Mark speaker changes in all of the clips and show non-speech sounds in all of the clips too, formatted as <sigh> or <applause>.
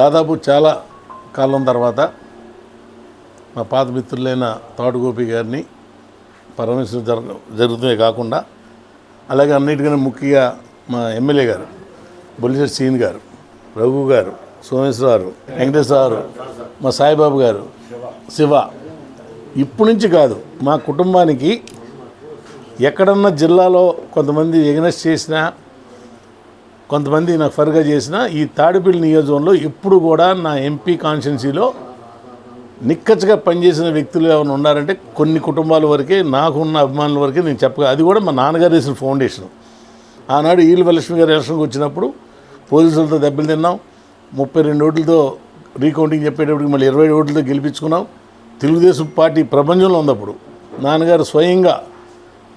Speaker 1: దాదాపు చాలా కాలం తర్వాత మా పాత మిత్రులైన తాడుగోపి గారిని పరమేశ్వరం జరగ జరుగుతుందే కాకుండా అలాగే అన్నిటికన్నా ముఖ్యంగా మా ఎమ్మెల్యే గారు బొలిశెట్టి సీన్ గారు రఘు గారు సోమేశ్వర్ గారు వెంకటేశ్వర గారు మా సాయిబాబు గారు శివ. ఇప్పటి నుంచి కాదు మా కుటుంబానికి ఎక్కడన్నా జిల్లాలో కొంతమంది ఎగ్నెస్ట్ చేసినా కొంతమంది నాకు ఫర్గా చేసిన ఈ తాడిపల్లి నియోజకవర్గంలో ఎప్పుడు కూడా నా ఎంపీ కాన్స్టిట్యున్సీలో నిక్కచ్చగా పనిచేసిన వ్యక్తులు ఏమైనా ఉన్నారంటే కొన్ని కుటుంబాల వరకే నాకున్న అభిమానుల వరకే నేను చెప్పగా అది కూడా మా నాన్నగారు వేసిన ఫౌండేషన్. ఆనాడు ఈల్వ లక్ష్మి గారు ఎలక్షన్కి వచ్చినప్పుడు పోలీసులతో దెబ్బలు తిన్నాం. ముప్పై రెండు ఓట్లతో రీకౌంటింగ్ చెప్పేటప్పటికి మళ్ళీ ఇరవై ఓట్లతో గెలిపించుకున్నాం. తెలుగుదేశం పార్టీ ప్రపంచంలో ఉన్నప్పుడు నాన్నగారు స్వయంగా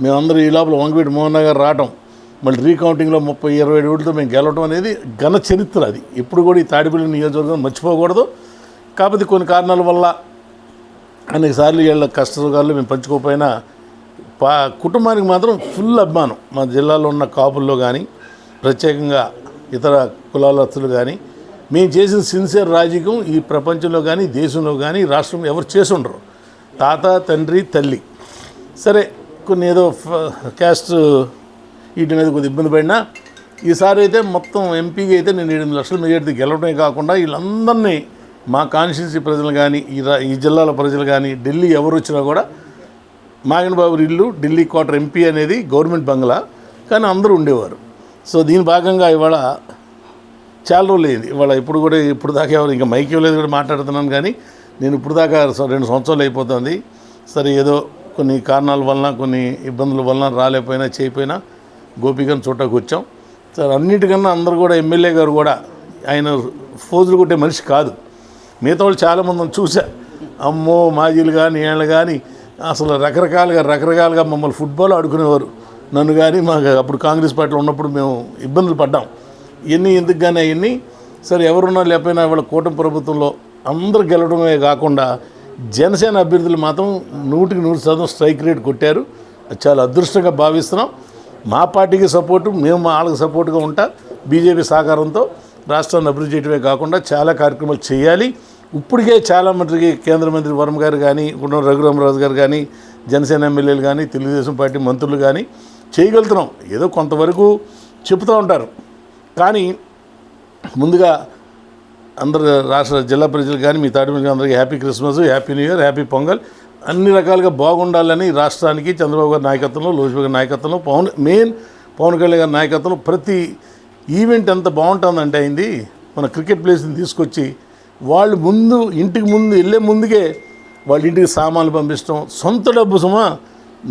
Speaker 1: మేమందరూ ఈ లోపల వంగవీటి మోహన్ గారు రావటం మళ్ళీ రీకౌంటింగ్లో ముప్పై ఇరవై ఏడు ఓట్లతో మేము గెలవటం అనేది ఘన చరిత్ర అది. ఇప్పుడు కూడా ఈ తాడిపల్లి నియోజకవర్గం మర్చిపోకూడదు. కాకపోతే కొన్ని కారణాల వల్ల అనేకసార్లు వీళ్ళ కష్టసుఖాలు మేము పంచుకోకపోయినా పా కుటుంబానికి మాత్రం ఫుల్ అభిమానం. మా జిల్లాలో ఉన్న కాపుల్లో కానీ ప్రత్యేకంగా ఇతర కులాలస్తులు కానీ మేము చేసిన సిన్సియర్ రాజకీయం ఈ ప్రపంచంలో కానీ దేశంలో కానీ రాష్ట్రంలో ఎవరు చేసి ఉండరు తాత తండ్రి తల్లి. సరే కొన్ని ఏదో ఫ- క్యాస్ట్ వీటి మీద కొద్దిగా ఇబ్బంది పడినా ఈసారి అయితే మొత్తం ఎంపీగా అయితే నేను ఎనిమిది లక్షల మెజార్టీ గెలవడమే కాకుండా వీళ్ళందరినీ మా కాన్స్టిట్యూన్సీ ప్రజలు కానీ ఈ ఈ జిల్లాల ప్రజలు కానీ ఢిల్లీ ఎవరు వచ్చినా కూడా మాగన్ బాబు ఇల్లు ఢిల్లీ క్వార్టర్ ఎంపీ అనేది గవర్నమెంట్ బంగ్లా కానీ అందరూ ఉండేవారు. సో దీని భాగంగా ఇవాళ చాలా రోజులు అయింది. ఇవాళ ఇప్పుడు కూడా ఇప్పుడు దాకా ఎవరు ఇంకా మైక్ ఇవ్వలేదు కూడా మాట్లాడుతున్నాను కానీ నేను ఇప్పుడు దాకా రెండు సంవత్సరాలు అయిపోతుంది. సరే ఏదో కొన్ని కారణాల వలన కొన్ని ఇబ్బందుల వలన రాలేకపోయినా చేయకపోయినా గోపికను చూడటానికి వచ్చాం. సరే అన్నిటికన్నా అందరు కూడా ఎమ్మెల్యే గారు కూడా ఆయన ఫోజులు కొట్టే మనిషి కాదు. మిగతా వాళ్ళు చాలామందిని చూసా అమ్మో మాజీలు కానీ వీళ్ళు కానీ అసలు రకరకాలుగా రకరకాలుగా మమ్మల్ని ఫుట్బాల్ ఆడుకునేవారు. నన్ను కానీ మాకు అప్పుడు కాంగ్రెస్ పార్టీలో ఉన్నప్పుడు మేము ఇబ్బందులు పడ్డాం. ఇవన్నీ ఎందుకు కానీ అవన్నీ సరే ఎవరున్నా లేకపోయినా వాళ్ళ కూటమి ప్రభుత్వంలో అందరు గెలవడమే కాకుండా జనసేన అభ్యర్థులు మాత్రం నూటికి నూరు శాతం స్ట్రైక్ రేట్ కొట్టారు. అది చాలా అదృష్టంగా భావిస్తున్నాం. మా పార్టీకి సపోర్టు మేము మా వాళ్ళకి సపోర్ట్గా ఉంటా. బీజేపీ సహకారంతో రాష్ట్రాన్ని అభివృద్ధి చేయడమే కాకుండా చాలా కార్యక్రమాలు చేయాలి. ఇప్పటికే చాలా మందికి కేంద్ర మంత్రి వరం గారు కానీ గుండం రఘురామరాజు గారు కానీ జనసేన ఎమ్మెల్యేలు కానీ తెలుగుదేశం పార్టీ మంత్రులు కానీ చేయగలుగుతున్నాం. ఏదో కొంతవరకు చెబుతూ ఉంటారు. కానీ ముందుగా అందరు రాష్ట్ర జిల్లా ప్రజలు కానీ మీ తాటి మీద అందరికీ happy Christmas happy new year happy Pongal. అన్ని రకాలుగా బాగుండాలని రాష్ట్రానికి చంద్రబాబు గారి నాయకత్వంలో లోకేష్ గారి నాయకత్వంలో పవన్ మెయిన్ పవన్ కళ్యాణ్ గారి నాయకత్వంలో ప్రతి ఈవెంట్ ఎంత బాగుంటుందంటే అయింది. మన క్రికెట్ ప్లేస్ని తీసుకొచ్చి వాళ్ళు ముందు ఇంటికి ముందు వెళ్ళే ముందుకే వాళ్ళ ఇంటికి సామాన్లు పంపించడం. సొంత డబ్బు సుమా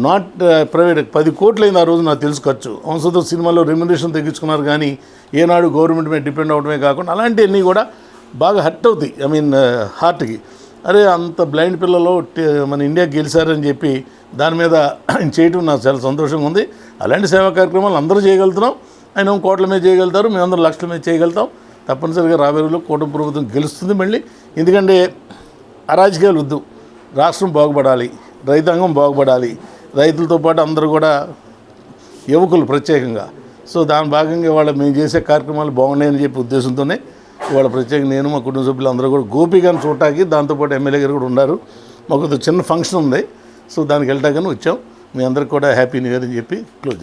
Speaker 1: నాట్ ప్రైవేట్. పది కోట్లైంది ఆ రోజు నాకు తెలుసు ఖర్చు. వంశతో సినిమాలో రెమ్యునరేషన్ తగ్గించుకున్నారు కానీ ఏనాడు గవర్నమెంట్ మీద డిపెండ్ అవడమే కాకుండా అలాంటివన్నీ కూడా బాగా హర్ట్ అవుతాయి. ఐ మీన్ హార్ట్కి అరే అంత బ్లైండ్ పిల్లలు మన ఇండియా గెలిచారని చెప్పి దాని మీద ఆయన <clears throat> చేయటం నాకు చాలా సంతోషంగా ఉంది. అలాంటి సేవా కార్యక్రమాలు అందరూ చేయగలుగుతున్నాం. ఆయన కోట్ల మీద చేయగలుగుతారు. మేమందరం లక్షల మీద చేయగలుగుతాం. తప్పనిసరిగా రాబోయే రోజుల్లో కూటమి ప్రభుత్వం గెలుస్తుంది మళ్ళీ. ఎందుకంటే అరాజకీయాలు వద్దు. రాష్ట్రం బాగుపడాలి. రైతాంగం బాగుపడాలి. రైతులతో పాటు అందరూ కూడా యువకులు ప్రత్యేకంగా. సో దాని భాగంగా వాళ్ళు మేము చేసే కార్యక్రమాలు బాగున్నాయని చెప్పి ఉద్దేశంతోనే వాళ్ళ ప్రత్యేకంగా నేను మా కుటుంబ సభ్యులు అందరూ కూడా గోపిగాని చూడటానికి దాంతోపాటు ఎమ్మెల్యే గారు కూడా ఉన్నారు. మాకు చిన్న ఫంక్షన్ ఉంది. సో దానికి వెళ్ళటాకని వచ్చాం. మీ అందరికి కూడా హ్యాపీ న్యూ ఇయర్ అని చెప్పి క్లోజ్ చేస్తాం.